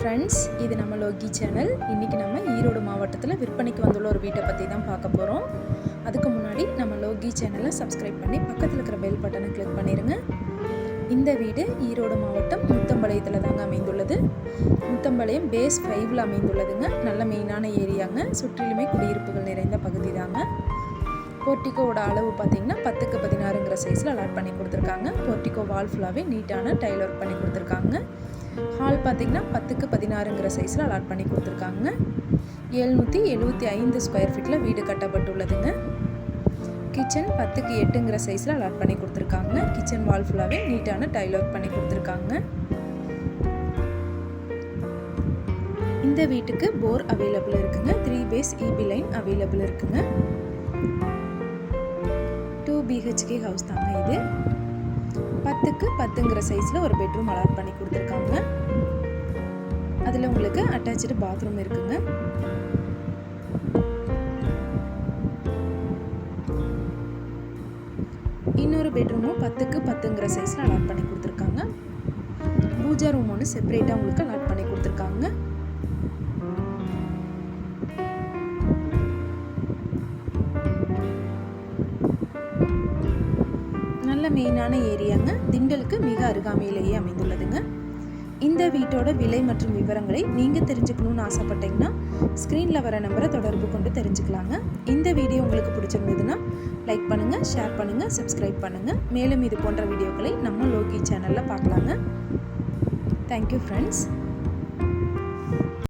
Friends இது நம்ம Loki channel இன்றைக்கி நம்ம ஈரோடு மாவட்டத்தில் விற்பனைக்கு வந்துள்ள ஒரு வீட்டை பற்றி தான் பார்க்க போகிறோம் அதுக்கு முன்னாடி நம்ம லோகி சேனலை சப்ஸ்கிரைப் பண்ணி பக்கத்தில் இருக்கிற பெல் பட்டனை கிளிக் பண்ணிடுங்க இந்த வீடு ஈரோடு மாவட்டம் முத்தம்பாளையத்தில் தாங்க அமைந்துள்ளது. முத்தம்பாளையம் பேஸ் ஃபைவ்ல அமைந்துள்ளதுங்க. நல்ல மெயினான ஏரியாங்க. சுற்றிலுமே குடியிருப்புகள் நிறைந்த பகுதி தாங்க. போர்ட்டிகோவோட அளவு பார்த்தீங்கன்னா பத்துக்கு பதினாறுங்கிற சைஸில் அலாட் பண்ணி கொடுத்துருக்காங்க. போர்ட்டிகோ வால் ஃபுல்லாகவே நீட்டான டைல் ஒர்க் பண்ணி கொடுத்துருக்காங்க. ஹால் பார்த்திங்கன்னா பத்துக்கு பதினாறுங்கிற சைஸில் அலாட் பண்ணி கொடுத்துருக்காங்க. எழுநூற்றி எழுபத்தி ஐந்து ஸ்கொயர் ஃபீட்டில் வீடு கட்டப்பட்டுள்ளதுங்க. கிச்சன் பத்துக்கு எட்டுங்கிற சைஸில் அலாட் பண்ணி கொடுத்துருக்காங்க. கிச்சன் வால் ஃபுல்லாகவே நீட்டான டைல் ஒர்க் பண்ணி கொடுத்துருக்காங்க. இந்த வீட்டுக்கு போர் அவைலபிள் இருக்குங்க. Three phase EB line available இருக்குங்க. டூ பிஹெச்கே ஹவுஸ் தாங்க இது. பத்துக்கு பத்துங்கிற சைஸில் ஒரு பெட்ரூம் அலாட் பண்ணி கொடுத்துருக்காங்க. அதில் உங்களுக்கு அட்டாச்சு பாத்ரூம் இருக்குங்க. இன்னொரு பெட்ரூமும் பத்துக்கு பத்துங்கிற சைஸில் அலாட் பண்ணி கொடுத்துருக்காங்க. பூஜா ரூம் ஒன்று செப்பரேட்டாக உங்களுக்கு அலாட் பண்ணி கொடுத்துருக்காங்க. நல்ல மெயினான ஏரியாங்க. திண்டலுக்கு மிக அருகாமையிலேயே அமைந்துள்ளதுங்க. இந்த வீட்டோட விலை மற்றும் விவரங்களை நீங்கள் தெரிஞ்சுக்கணும்னு ஆசைப்பட்டீங்கன்னா ஸ்க்ரீனில் வர நம்பரை தொடர்பு கொண்டு தெரிஞ்சுக்கலாங்க. இந்த வீடியோ உங்களுக்கு பிடிச்சிருந்ததுன்னா லைக் பண்ணுங்கள் ஷேர் பண்ணுங்கள் சப்ஸ்கிரைப் பண்ணுங்கள் மேலும் இது போன்ற வீடியோக்களை நம்ம லோகி சேனலில் பார்க்கலாங்க. Thank you friends